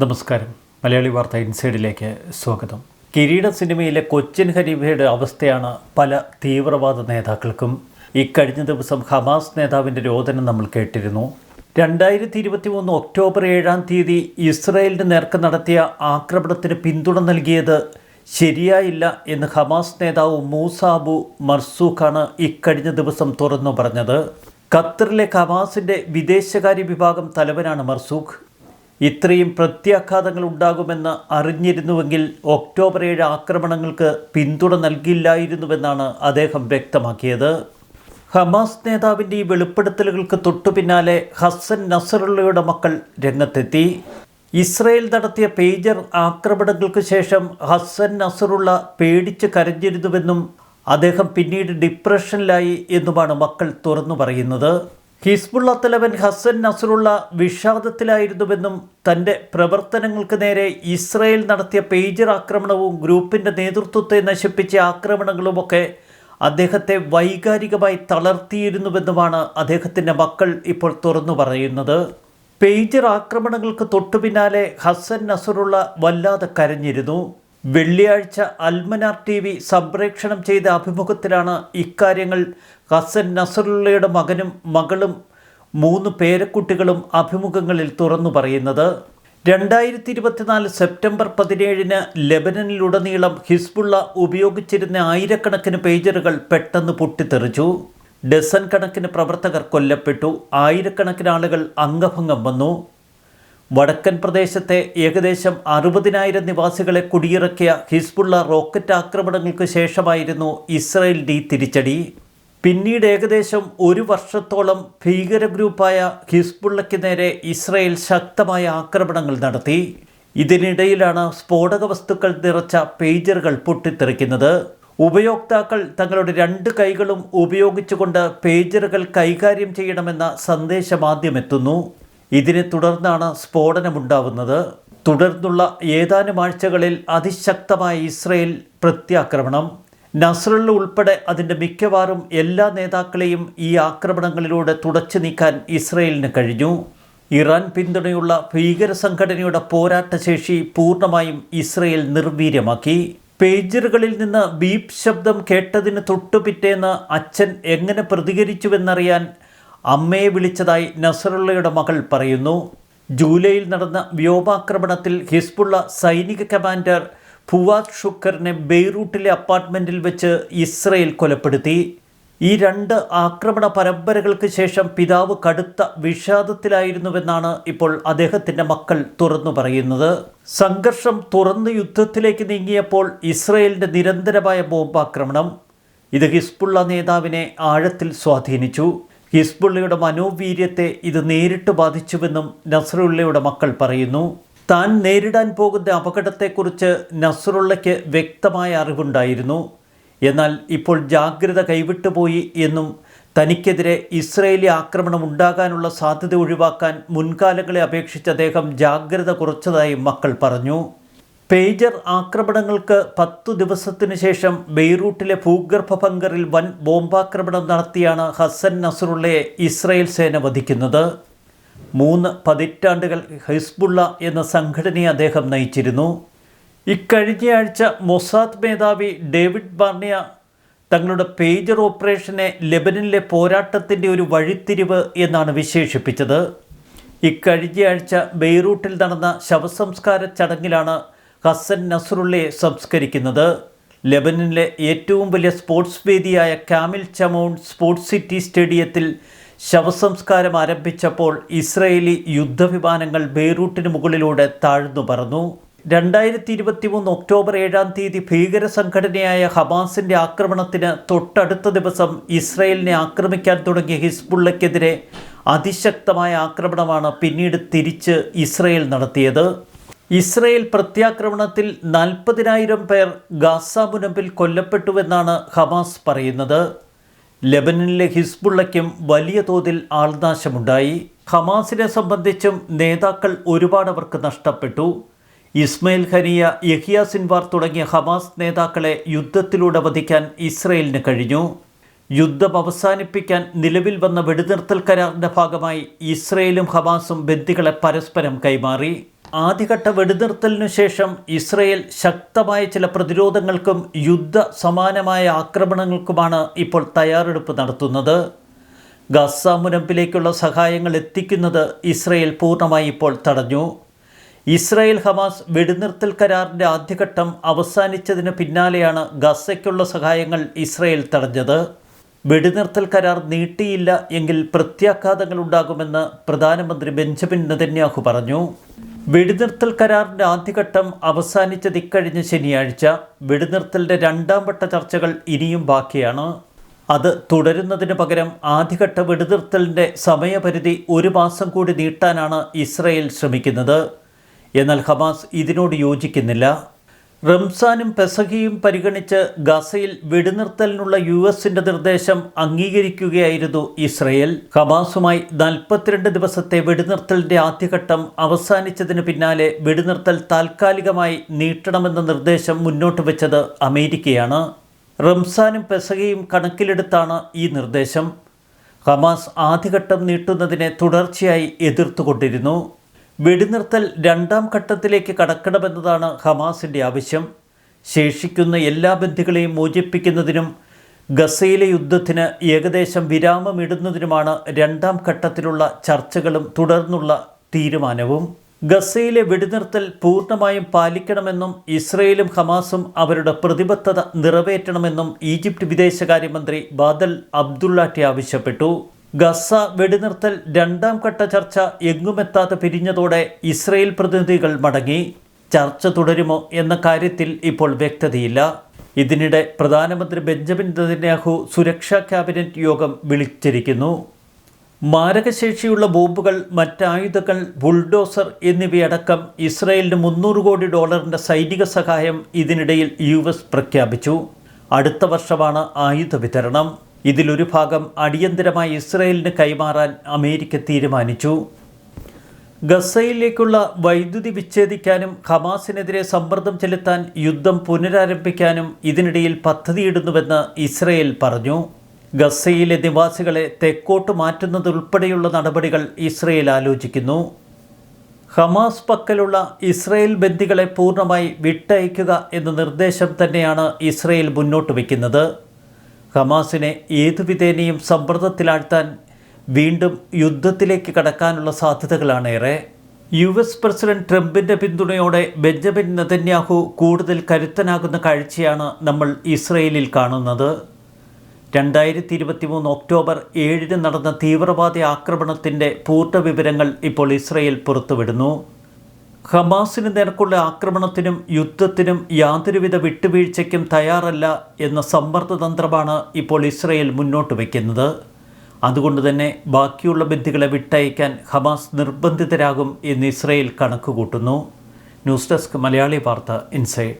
നമസ്കാരം. മലയാളി വാർത്ത ഇൻസൈഡിലേക്ക് സ്വാഗതം. കിരീട സിനിമയിലെ കൊച്ചിൻ ഹരീഫയുടെ അവസ്ഥയാണ് പല തീവ്രവാദ നേതാക്കൾക്കും. ഇക്കഴിഞ്ഞ ദിവസം ഹമാസ് നേതാവിന്റെ രോദനം നമ്മൾ കേട്ടിരുന്നു. രണ്ടായിരത്തി ഇരുപത്തി മൂന്ന് ഒക്ടോബർ ഏഴാം തീയതി ഇസ്രായേലിന് നേർക്ക് നടത്തിയ ആക്രമണത്തിന് പിന്തുണ നൽകിയത് ശരിയായില്ല എന്ന് ഹമാസ് നേതാവ് മൂസാബു മർസൂഖാണ് ഇക്കഴിഞ്ഞ ദിവസം തുറന്നു പറഞ്ഞത്. ഖത്തറിലെ ഹമാസിന്റെ വിദേശകാര്യ വിഭാഗം തലവനാണ് മർസൂഖ്. ഇത്രയും പ്രത്യാഘാതങ്ങൾ ഉണ്ടാകുമെന്ന് അറിഞ്ഞിരുന്നുവെങ്കിൽ ഒക്ടോബർ ഏഴ് ആക്രമണങ്ങൾക്ക് പിന്തുണ നൽകിയില്ലായിരുന്നുവെന്നാണ് അദ്ദേഹം വ്യക്തമാക്കിയത്. ഹമാസ് നേതാവിന്റെ ഈ വെളിപ്പെടുത്തലുകൾക്ക് തൊട്ടുപിന്നാലെ ഹസൻ നസറുള്ളയുടെ മക്കൾ രംഗത്തെത്തി. ഇസ്രയേൽ നടത്തിയ പേജർ ആക്രമണങ്ങൾക്ക് ശേഷം ഹസൻ നസറുള്ള പേടിച്ച് കരഞ്ഞിരുന്നുവെന്നും അദ്ദേഹം പിന്നീട് ഡിപ്രഷനിലായി എന്നുമാണ് മക്കൾ തുറന്നു പറയുന്നത്. ഹിസ്ബുള്ള തലവൻ ഹസൻ നസറുള്ള വിഷാദത്തിലായിരുന്നുവെന്നും തന്റെ പ്രവർത്തനങ്ങൾക്ക് നേരെ ഇസ്രയേൽ നടത്തിയ പേജർ ആക്രമണവും ഗ്രൂപ്പിന്റെ നേതൃത്വത്തെ നശിപ്പിച്ച ആക്രമണങ്ങളുമൊക്കെ അദ്ദേഹത്തെ വൈകാരികമായി തളർത്തിയിരുന്നുവെന്നുമാണ് അദ്ദേഹത്തിന്റെ മക്കൾ ഇപ്പോൾ തുറന്നു പറയുന്നത്. പേജർ ആക്രമണങ്ങൾക്ക് തൊട്ടുപിന്നാലെ ഹസൻ നസറുള്ള വല്ലാതെ കരഞ്ഞിരുന്നു. വെള്ളിയാഴ്ച അൽമനാർ ടി വി സംപ്രേക്ഷണം ചെയ്ത അഭിമുഖത്തിലാണ് ഇക്കാര്യങ്ങൾ. ഹസൻ നസറുള്ളയുടെ മകനും മകളും മൂന്ന് പേരക്കുട്ടികളും അഭിമുഖങ്ങളിൽ തുറന്നു പറയുന്നത്. രണ്ടായിരത്തി ഇരുപത്തിനാല് സെപ്റ്റംബർ പതിനേഴിന് ലെബനനിലുടനീളം ഹിസ്ബുള്ള ഉപയോഗിച്ചിരുന്ന ആയിരക്കണക്കിന് പേജറുകൾ പെട്ടെന്ന് പൊട്ടിത്തെറിച്ചു. ഡസൻ കണക്കിന് പ്രവർത്തകർ കൊല്ലപ്പെട്ടു. ആയിരക്കണക്കിന് ആളുകൾ അംഗഭംഗം വന്നു. വടക്കൻ പ്രദേശത്തെ ഏകദേശം അറുപതിനായിരം നിവാസികളെ കുടിയിറക്കിയ ഹിസ്ബുള്ള റോക്കറ്റ് ആക്രമണങ്ങൾക്ക് ശേഷമായിരുന്നു ഇസ്രായേൽ ഡി തിരിച്ചടി. പിന്നീട് ഏകദേശം ഒരു വർഷത്തോളം ഭീകര ഗ്രൂപ്പായ ഹിസ്ബുള്ളയ്ക്ക് നേരെ ഇസ്രായേൽ ശക്തമായ ആക്രമണങ്ങൾ നടത്തി. ഇതിനിടയിലാണ് സ്ഫോടക വസ്തുക്കൾ നിറച്ച പേജറുകൾ പൊട്ടിത്തെറിക്കുന്നത്. ഉപയോക്താക്കൾ തങ്ങളുടെ രണ്ട് കൈകളും ഉപയോഗിച്ചുകൊണ്ട് പേജറുകൾ കൈകാര്യം ചെയ്യണമെന്ന സന്ദേശം ആദ്യം എത്തുന്നു ഇതിനെ തുടർന്നാണ് സ്ഫോടനമുണ്ടാവുന്നത്. തുടർന്നുള്ള ഏതാനും ആഴ്ചകളിൽ അതിശക്തമായ ഇസ്രയേൽ പ്രത്യാക്രമണം. നസ്രല്ല ഉൾപ്പെടെ അതിന്റെ മിക്കവാറും എല്ലാ നേതാക്കളെയും ഈ ആക്രമണങ്ങളിലൂടെ തുടച്ചു നീക്കാൻ ഇസ്രയേലിന് കഴിഞ്ഞു. ഇറാൻ പിന്തുണയുള്ള ഭീകര സംഘടനയുടെ പോരാട്ടശേഷി പൂർണമായും ഇസ്രയേൽ നിർവീര്യമാക്കി. പേജറുകളിൽ നിന്ന് ബീപ് ശബ്ദം കേട്ടതിന് തൊട്ടുപിറ്റേന്ന് അച്ഛൻ എങ്ങനെ പ്രതികരിച്ചുവെന്നറിയാൻ അമ്മയെ വിളിച്ചതായി നസറുള്ളയുടെ മകൾ പറയുന്നു. ജൂലൈയിൽ നടന്ന വ്യോമാക്രമണത്തിൽ ഹിസ്ബുള്ള സൈനിക കമാൻഡർ ഫുവാദ് ഷുക്കറിനെ ബെയ്റൂട്ടിലെ അപ്പാർട്ട്മെന്റിൽ വെച്ച് ഇസ്രയേൽ കൊലപ്പെടുത്തി. ഈ രണ്ട് ആക്രമണ പരമ്പരകൾക്ക് ശേഷം പിതാവ് കടുത്ത വിഷാദത്തിലായിരുന്നുവെന്നാണ് ഇപ്പോൾ അദ്ദേഹത്തിന്റെ മക്കൾ തുറന്നു പറയുന്നത്. സംഘർഷം തുറന്ന് യുദ്ധത്തിലേക്ക് നീങ്ങിയപ്പോൾ ഇസ്രയേലിന്റെ നിരന്തരമായ ബോംബാക്രമണം. ഇത് ഹിസ്ബുള്ള നേതാവിനെ ആഴത്തിൽ സ്വാധീനിച്ചു. ഹിസ്ബുള്ളയുടെ മനോവീര്യത്തെ ഇത് നേരിട്ട് ബാധിച്ചുവെന്നും നസറുള്ളയുടെ മക്കൾ പറയുന്നു. താൻ നേരിടാൻ പോകുന്ന അപകടത്തെക്കുറിച്ച് നസറുള്ളയ്ക്ക് വ്യക്തമായ അറിവുണ്ടായിരുന്നു. എന്നാൽ ഇപ്പോൾ ജാഗ്രത കൈവിട്ടുപോയി എന്നും തനിക്കെതിരെ ഇസ്രയേലി ആക്രമണം ഉണ്ടാകാനുള്ള സാധ്യത ഒഴിവാക്കാൻ മുൻകാലങ്ങളെ അപേക്ഷിച്ച് അദ്ദേഹം ജാഗ്രത കുറച്ചതായും മക്കൾ പറഞ്ഞു. പേജർ ആക്രമണങ്ങൾക്ക് പത്തു ദിവസത്തിനു ശേഷം ബെയ്റൂട്ടിലെ ഭൂഗർഭ ബങ്കറിൽ വൻ ബോംബാക്രമണം നടത്തിയാണ് ഹസൻ നസറുള്ളയെ ഇസ്രായേൽ സേന വധിക്കുന്നത്. മൂന്ന് പതിറ്റാണ്ടുകൾ ഹിസ്ബുള്ള എന്ന സംഘടനയെ അദ്ദേഹം നയിച്ചിരുന്നു. ഇക്കഴിഞ്ഞയാഴ്ച മൊസാദ് മേധാവി ഡേവിഡ് ബാർണിയ തങ്ങളുടെ പേജർ ഓപ്പറേഷനെ ലെബനിലെ പോരാട്ടത്തിന്റെ ഒരു വഴിത്തിരിവ് എന്നാണ് വിശേഷിപ്പിച്ചത്. ഇക്കഴിഞ്ഞയാഴ്ച ബെയ്റൂട്ടിൽ നടന്ന ശവസംസ്കാര ചടങ്ങിലാണ് ഹസൻ നസറുള്ളയെ സംസ്കരിക്കുന്നത് ലെബനനിലെ ഏറ്റവും വലിയ സ്പോർട്സ് വേദിയായ കാമിൽ ചമോൺ സ്പോർട്സ് സിറ്റി സ്റ്റേഡിയത്തിൽ ശവസംസ്കാരം ആരംഭിച്ചപ്പോൾ ഇസ്രയേലി യുദ്ധവിമാനങ്ങൾ ബെയ്റൂട്ടിന് മുകളിലൂടെ താഴ്ന്നു പറന്നു. രണ്ടായിരത്തി ഇരുപത്തി മൂന്ന് ഒക്ടോബർ ഏഴാം തീയതി ഭീകര സംഘടനയായ ഹമാസിന്റെ ആക്രമണത്തിന് തൊട്ടടുത്ത ദിവസം ഇസ്രയേലിനെ ആക്രമിക്കാൻ തുടങ്ങിയ ഹിസ്ബുള്ളയ്ക്കെതിരെ അതിശക്തമായ ആക്രമണമാണ് പിന്നീട് തിരിച്ച് ഇസ്രയേൽ നടത്തിയത്. ഇസ്രയേൽ പ്രത്യാക്രമണത്തിൽ നാൽപ്പതിനായിരം പേർ ഗാസ മുനമ്പിൽ കൊല്ലപ്പെട്ടുവെന്നാണ് ഹമാസ് പറയുന്നത്. ലെബനനിലെ ഹിസ്ബുള്ളയ്ക്കും വലിയ തോതിൽ ആൾനാശമുണ്ടായി. ഹമാസിനെ സംബന്ധിച്ചും നേതാക്കൾ ഒരുപാട് അവർക്ക് നഷ്ടപ്പെട്ടു. ഇസ്മയിൽ ഖനിയ യഹിയ സിൻവാർ തുടങ്ങിയ ഹമാസ് നേതാക്കളെ യുദ്ധത്തിലൂടെ വധിക്കാൻ ഇസ്രയേലിന് കഴിഞ്ഞു. യുദ്ധം അവസാനിപ്പിക്കാൻ നിലവിൽ വന്ന വെടിനിർത്തൽ കരാറിന്റെ ഭാഗമായി ഇസ്രയേലും ഹമാസും ബന്ദികളെ പരസ്പരം കൈമാറി. ആദ്യഘട്ട വെടിനിർത്തലിനു ശേഷം ഇസ്രയേൽ ശക്തമായ ചില പ്രതിരോധങ്ങൾക്കും യുദ്ധ സമാനമായ ആക്രമണങ്ങൾക്കുമാണ് ഇപ്പോൾ തയ്യാറെടുപ്പ് നടത്തുന്നത്. ഗസ മുനമ്പിലേക്കുള്ള സഹായങ്ങൾ എത്തിക്കുന്നത് ഇസ്രയേൽ പൂർണമായി ഇപ്പോൾ തടഞ്ഞു. ഇസ്രയേൽ ഹമാസ് വെടിനിർത്തൽ കരാറിന്റെ ആദ്യഘട്ടം അവസാനിച്ചതിന് പിന്നാലെയാണ് ഗസയ്ക്കുള്ള സഹായങ്ങൾ ഇസ്രയേൽ തടഞ്ഞത്. വെടിനിർത്തൽ കരാർ നീട്ടിയില്ല എങ്കിൽ പ്രത്യാഘാതങ്ങൾ ഉണ്ടാകുമെന്ന് പ്രധാനമന്ത്രി ബെഞ്ചമിൻ നെതന്യാഹു പറഞ്ഞു. വെടിനിർത്തൽ കരാറിന്റെ ആദ്യഘട്ടം അവസാനിച്ചത് ഇക്കഴിഞ്ഞ ശനിയാഴ്ച വെടിനിർത്തലിന്റെ രണ്ടാം വട്ട ചർച്ചകൾ ഇനിയും ബാക്കിയാണ്. അത് തുടരുന്നതിന് പകരം ആദ്യഘട്ട വെടിനിർത്തലിന്റെ സമയപരിധി ഒരു മാസം കൂടി നീട്ടാനാണ് ഇസ്രയേൽ ശ്രമിക്കുന്നത്. എന്നാൽ ഹമാസ് ഇതിനോട് യോജിക്കുന്നില്ല. റംസാനും പെസഹിയും പരിഗണിച്ച് ഗസയിൽ വെടിനിർത്തലിനുള്ള യു എസിന്റെ നിർദ്ദേശം അംഗീകരിക്കുകയായിരുന്നു ഇസ്രയേൽ. ഹമാസുമായി നാൽപ്പത്തിരണ്ട് ദിവസത്തെ വെടിനിർത്തലിന്റെ ആദ്യഘട്ടം അവസാനിച്ചതിന് പിന്നാലെ വെടിനിർത്തൽ താൽക്കാലികമായി നീട്ടണമെന്ന നിർദ്ദേശം മുന്നോട്ട് വെച്ചത് അമേരിക്കയാണ്. റംസാനും പെസഹയും കണക്കിലെടുത്താണ് ഈ നിർദ്ദേശം. ഹമാസ് ആദ്യഘട്ടം നീട്ടുന്നതിനെ തുടർച്ചയായി എതിർത്തുകൊണ്ടിരുന്നു. വെടിനിർത്തൽ രണ്ടാം ഘട്ടത്തിലേക്ക് കടക്കണമെന്നതാണ് ഹമാസിന്റെ ആവശ്യം. ശേഷിക്കുന്ന എല്ലാ ബന്ധികളെയും മോചിപ്പിക്കുന്നതിനും ഗസയിലെ യുദ്ധത്തിന് ഏകദേശം വിരാമമിടുന്നതിനുമാണ് രണ്ടാം ഘട്ടത്തിലുള്ള ചർച്ചകളും തുടർന്നുള്ള തീരുമാനവും. ഗസയിലെ വെടിനിർത്തൽ പൂർണമായും പാലിക്കണമെന്നും ഇസ്രയേലും ഹമാസും അവരുടെ പ്രതിബദ്ധത നിറവേറ്റണമെന്നും ഈജിപ്ത് വിദേശകാര്യമന്ത്രി ബാദൽ അബ്ദുള്ളാട്ടി ആവശ്യപ്പെട്ടു. ഗസ വെടിനിർത്തൽ രണ്ടാം ഘട്ട ചർച്ച എങ്ങുമെത്താതെ പിരിഞ്ഞതോടെ ഇസ്രയേൽ പ്രതിനിധികൾ മടങ്ങി. ചർച്ച തുടരുമോ എന്ന കാര്യത്തിൽ ഇപ്പോൾ വ്യക്തതയില്ല. ഇതിനിടെ പ്രധാനമന്ത്രി ബെഞ്ചമിൻ നെതന്യാഹു സുരക്ഷാ ക്യാബിനറ്റ് യോഗം വിളിച്ചിരിക്കുന്നു. മാരകശേഷിയുള്ള ബോംബുകൾ മറ്റായുധങ്ങൾ ബുൾഡോസർ എന്നിവയടക്കം ഇസ്രയേലിന് മുന്നൂറ് കോടി ഡോളറിന്റെ സൈനിക സഹായം ഇതിനിടയിൽ യു പ്രഖ്യാപിച്ചു. അടുത്ത വർഷമാണ് ആയുധ വിതരണം. ഇതിലൊരു ഭാഗം അടിയന്തരമായി ഇസ്രയേലിന് കൈമാറാൻ അമേരിക്ക തീരുമാനിച്ചു. ഗസയിലേക്കുള്ള വൈദ്യുതി വിച്ഛേദിക്കാനും ഹമാസിനെതിരെ സമ്മർദ്ദം ചെലുത്താൻ യുദ്ധം പുനരാരംഭിക്കാനും ഇതിനിടയിൽ പദ്ധതിയിടുന്നുവെന്ന് ഇസ്രയേൽ പറഞ്ഞു. ഗസയിലെ നിവാസികളെ തെക്കോട്ട് മാറ്റുന്നതുൾപ്പെടെയുള്ള നടപടികൾ ഇസ്രയേൽ ആലോചിക്കുന്നു. ഹമാസ് പക്കലുള്ള ഇസ്രയേൽ ബന്ദികളെ പൂർണമായി വിട്ടയക്കുക എന്ന നിർദ്ദേശം തന്നെയാണ് ഇസ്രയേൽ മുന്നോട്ട് വയ്ക്കുന്നത്. ഹമാസിനെ ഏതു വിധേനയും സമ്മർദ്ദത്തിലാഴ്ത്താൻ വീണ്ടും യുദ്ധത്തിലേക്ക് കടക്കാനുള്ള സാധ്യതകളാണ് ഏറെ യു എസ് പ്രസിഡന്റ് ട്രംപിന്റെ പിന്തുണയോടെ ബെഞ്ചമിൻ നെതന്യാഹു കൂടുതൽ കരുത്തനാകുന്ന കാഴ്ചയാണ് നമ്മൾ ഇസ്രയേലിൽ കാണുന്നത്. രണ്ടായിരത്തി ഇരുപത്തി മൂന്ന് ഒക്ടോബർ ഏഴിന് നടന്ന തീവ്രവാദി ആക്രമണത്തിന്റെ പൂർണ വിവരങ്ങൾ ഇപ്പോൾ ഇസ്രയേൽ പുറത്തുവിടുന്നു. ഹമാസിന് നേർക്കുള്ള ആക്രമണത്തിനും യുദ്ധത്തിനും യാതൊരുവിധ വിട്ടുവീഴ്ചയ്ക്കും തയ്യാറല്ല എന്ന സമ്മർദ്ദതന്ത്രമാണ് ഇപ്പോൾ ഇസ്രയേൽ മുന്നോട്ട് വയ്ക്കുന്നത് അതുകൊണ്ട് തന്നെ ബാക്കിയുള്ള ബന്ധികളെ വിട്ടയക്കാൻ ഹമാസ് നിർബന്ധിതരാകും എന്ന് ഇസ്രയേൽ കണക്കുകൂട്ടുന്നു. ന്യൂസ് ഡെസ്ക് മലയാളി വാർത്ത ഇൻസൈഡ്.